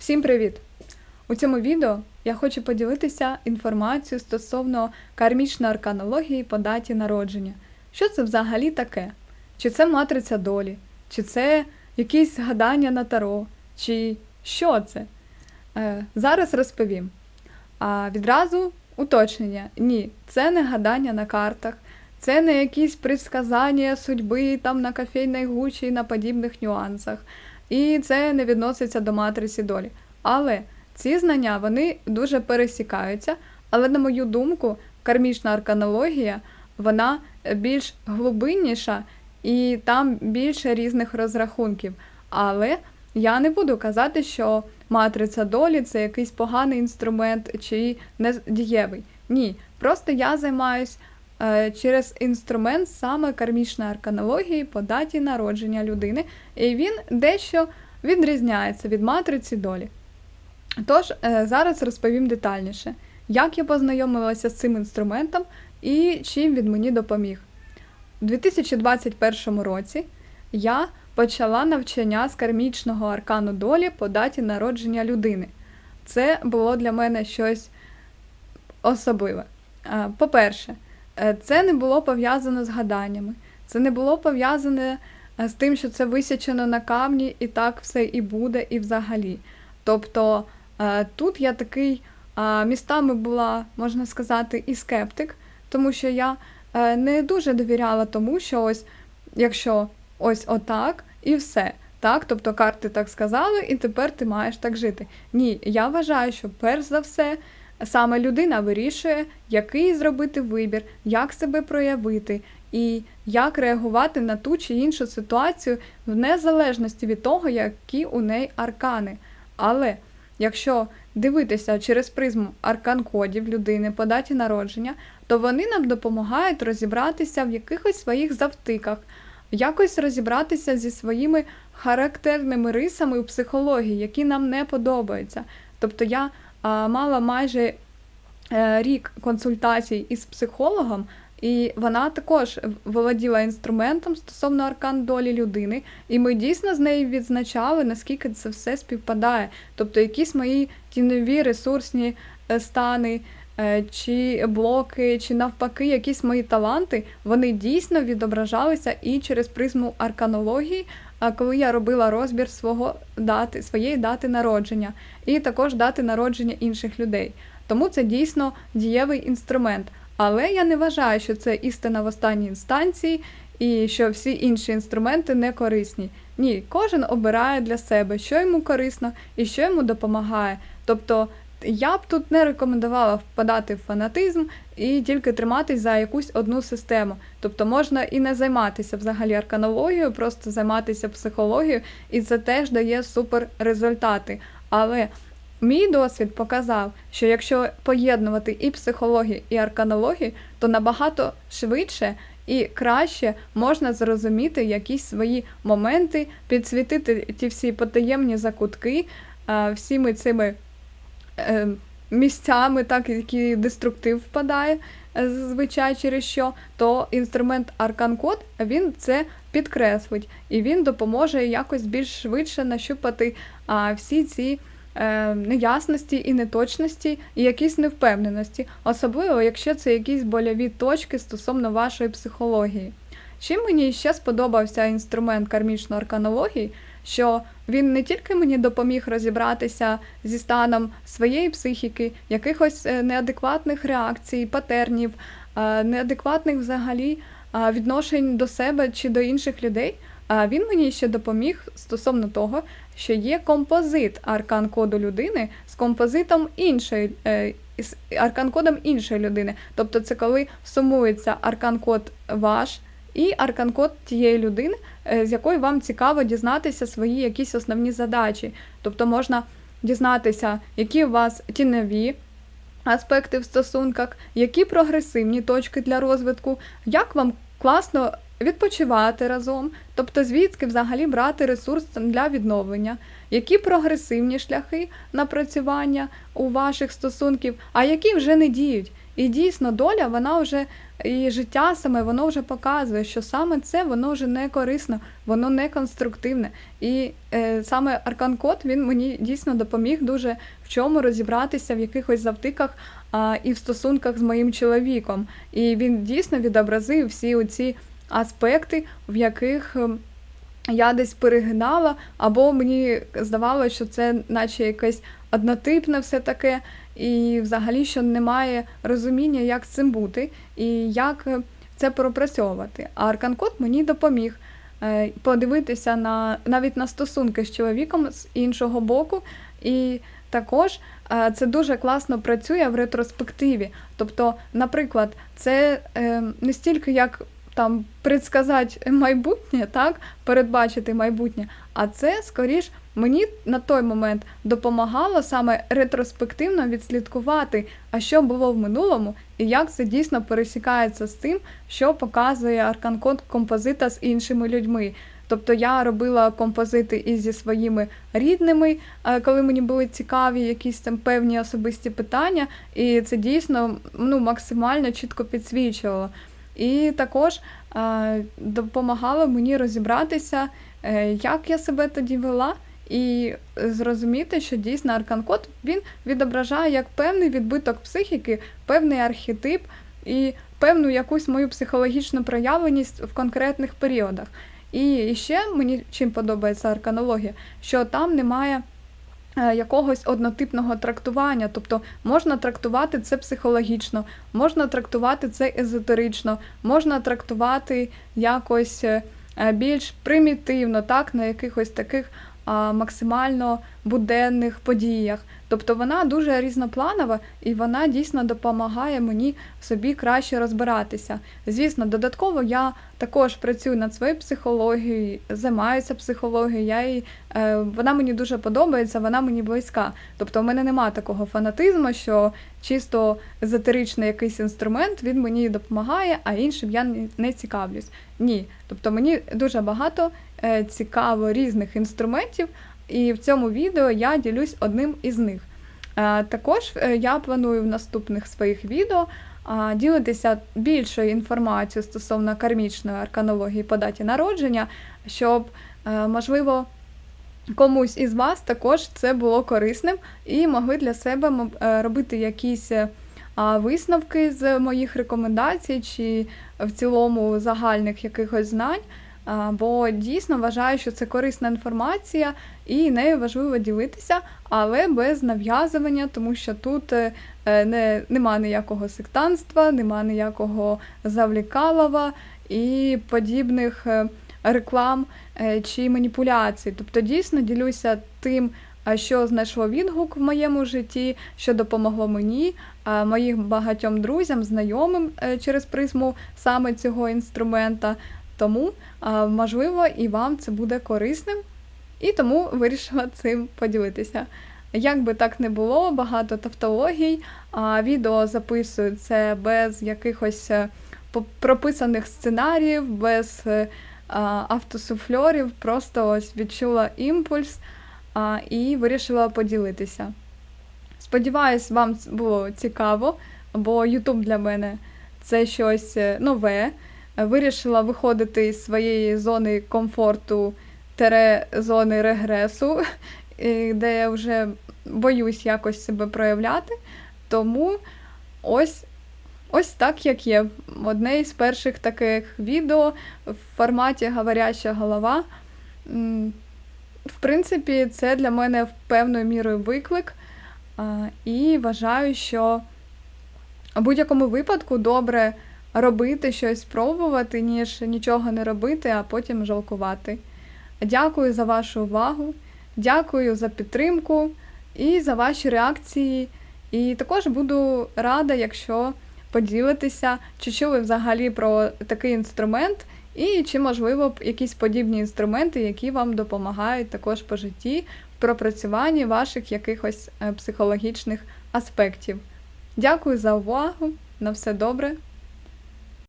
Всім привіт! У цьому відео я хочу поділитися інформацією стосовно кармічної арканології по даті народження. Що це взагалі таке? Чи це матриця долі? Чи це якісь гадання на таро? Чи що це? Е, зараз розповім. А відразу уточнення: ні, це не гадання на картах, це не якісь предсказання судьби там на кофейній гучі і на подібних нюансах. І це не відноситься до матриці долі. Але ці знання вони дуже пересікаються. Але, на мою думку, кармічна арканологія вона більш глибинніша і там більше різних розрахунків. Але я не буду казати, що матриця долі це якийсь поганий інструмент чи не дієвий. Ні, просто я займаюсь через інструмент саме кармічної арканології по даті народження людини, і він дещо відрізняється від матриці долі. Тож, е, зараз розповім детальніше, як я познайомилася з цим інструментом і чим він мені допоміг. У 2021 році я почала навчання з кармічного аркану долі по даті народження людини. Це було для мене щось особливе. Е, По-перше, е, це не було пов'язано з гаданнями, це не було пов'язане е, з тим, що це висячено на камні, і так все і буде, і взагалі. Тобто е, тут я такий е, містами була, можна сказати, і скептик, тому що я е, не дуже довіряла тому, що ось якщо ось отак і все. Так, тобто карти так сказали, і тепер ти маєш так жити. Ні, я вважаю, що перш за все саме людина вирішує, який зробити вибір, як себе проявити і як реагувати на ту чи іншу ситуацію в незалежності від того, які у неї аркани. Але якщо дивитися через призму аркан-кодів людини по даті народження, то вони нам допомагають розібратися в якихось своїх завтиках, якось розібратися зі своїми характерними рисами у психології, які нам не подобаються. Тобто я мала майже е, рік консультацій із психологом, і вона також володіла інструментом стосовно аркан долі людини, і ми дійсно з нею відзначали, наскільки це все співпадає. Тобто якісь мої тіньові ресурсні е, стани, е, чи блоки, чи навпаки, якісь мої таланти, вони дійсно відображалися і через призму арканології, коли я робила розбір свого дати, своєї дати народження, і також дати народження інших людей. Тому це дійсно дієвий інструмент. Але я не вважаю, що це істина в останній інстанції і що всі інші інструменти не корисні. Ні, кожен обирає для себе, що йому корисно і що йому допомагає. Тобто я б тут не рекомендувала впадати в фанатизм і тільки триматись за якусь одну систему. Тобто можна і не займатися взагалі арканологією, просто займатися психологією, і це теж дає супер результати. Але Мій досвід показав, що якщо поєднувати і психологію, і арканологію, то набагато швидше і краще можна зрозуміти якісь свої моменти, підсвітити ті всі потаємні закутки, всіми цими місцями, так, які деструктив впадає е, зазвичай через що, то інструмент Аркан-код він це підкреслить і він допоможе якось більш швидше нащупати а, всі ці е, неясності і неточності, і якісь невпевненості, особливо якщо це якісь больові точки стосовно вашої психології. Чим мені ще сподобався інструмент кармічної арканології, що він не тільки мені допоміг розібратися зі станом своєї психіки, якихось е, неадекватних реакцій, патернів, е, неадекватних взагалі е, відношень до себе чи до інших людей. А він мені ще допоміг стосовно того, що є композит аркан коду людини з композитом іншої з аркан-кодом іншої людини. Тобто це коли сумується аркан-код ваш і аркан-код тієї людини, е, з якої вам цікаво дізнатися свої якісь основні задачі. Тобто можна дізнатися, які у вас тіньові аспекти в стосунках, які прогресивні точки для розвитку, як вам класно відпочивати разом, тобто звідки взагалі брати ресурс для відновлення, які прогресивні шляхи напрацювання у ваших стосунків, а які вже не діють. І дійсно доля вона вже І життя саме воно вже показує, що саме це воно вже не корисно, воно не конструктивне. І е, саме Аркан Код він мені дійсно допоміг дуже в чому розібратися в якихось завтиках а, і в стосунках з моїм чоловіком. І він дійсно відобразив всі оці аспекти, в яких. я десь перегинала, або мені здавалося, що це наче якесь однотипне все таке, і взагалі що немає розуміння, як з цим бути і як е, це пропрацьовувати. А Арканкод мені допоміг е, подивитися на навіть на стосунки з чоловіком з іншого боку. І також е, це дуже класно працює в ретроспективі. Тобто, наприклад, це не стільки як там предсказати майбутнє, так, передбачити майбутнє, а це скоріш мені на той момент допомагало саме ретроспективно відслідкувати, а що було в минулому, і як це дійсно пересікається з тим, що показує аркан-код композита з іншими людьми. Тобто я робила композити і зі своїми рідними, е, коли мені були цікаві якісь там певні особисті питання, і це дійсно ну, максимально чітко підсвічувало. І також допомагало мені розібратися, е, як я себе тоді вела, і зрозуміти, що дійсно аркан-код він відображає як певний відбиток психіки, певний архетип і певну якусь мою психологічну проявленість в конкретних періодах. І ще мені чим подобається арканологія, що там немає. Е, Якогось однотипного трактування, тобто можна трактувати це психологічно, можна трактувати це езотерично, можна трактувати якось е, більш примітивно, так, на якихось таких максимально буденних подіях. Тобто вона дуже різнопланова і вона дійсно допомагає мені собі краще розбиратися. Звісно, додатково я також працюю над своєю психологією, займаюся психологією. Я її, е, вона мені дуже подобається, вона мені близька. Тобто, в мене немає такого фанатизму, що чисто езотеричний якийсь інструмент він мені допомагає, а іншим я не- цікавлюсь. Ні. Тобто мені дуже багато цікаво різних інструментів, і в цьому відео я ділюсь одним із них. Е, Також е, я планую в наступних своїх відео ділитися більшою інформацією стосовно кармічної арканології по даті народження, щоб, е, можливо, комусь із вас також це було корисним і могли для себе е, робити якісь е, висновки з моїх рекомендацій чи в цілому загальних якихось знань. Бо дійсно вважаю, що це корисна інформація, і нею важливо ділитися, але без нав'язування, тому що тут е, е, не, нема ніякого сектанства, нема ніякого завлікалова і подібних е, реклам чи маніпуляцій. Тобто дійсно ділюся тим, що знайшло відгук в моєму житті, що допомогло мені, моїм багатьом друзям, знайомим через призму саме цього інструмента. Тому, можливо, і вам це буде корисним, і тому вирішила цим поділитися. Як би так не було, багато тавтологій, а відео записую це без якихось е, прописаних сценаріїв, без е, автосуфльорів, просто ось відчула імпульс і вирішила поділитися. Сподіваюсь, вам було цікаво, бо YouTube для мене це щось е, нове. Вирішила виходити із своєї зони комфорту тере зони регресу, де я вже боюсь якось себе проявляти. Тому ось, ось так, як є. Одне із перших таких відео в форматі говоряща голова. В принципі, це для мене певною мірою виклик. І вважаю, що в будь-якому випадку добре робити щось, пробувати, ніж нічого не робити, а потім жалкувати. Дякую за вашу увагу, дякую за підтримку і за ваші реакції. І також буду рада, якщо поділитеся, чи чули взагалі про такий інструмент, і чи, можливо, якісь подібні інструменти, які вам допомагають також по житті в пропрацюванні ваших якихось е, психологічних аспектів. Дякую за увагу. На все добре.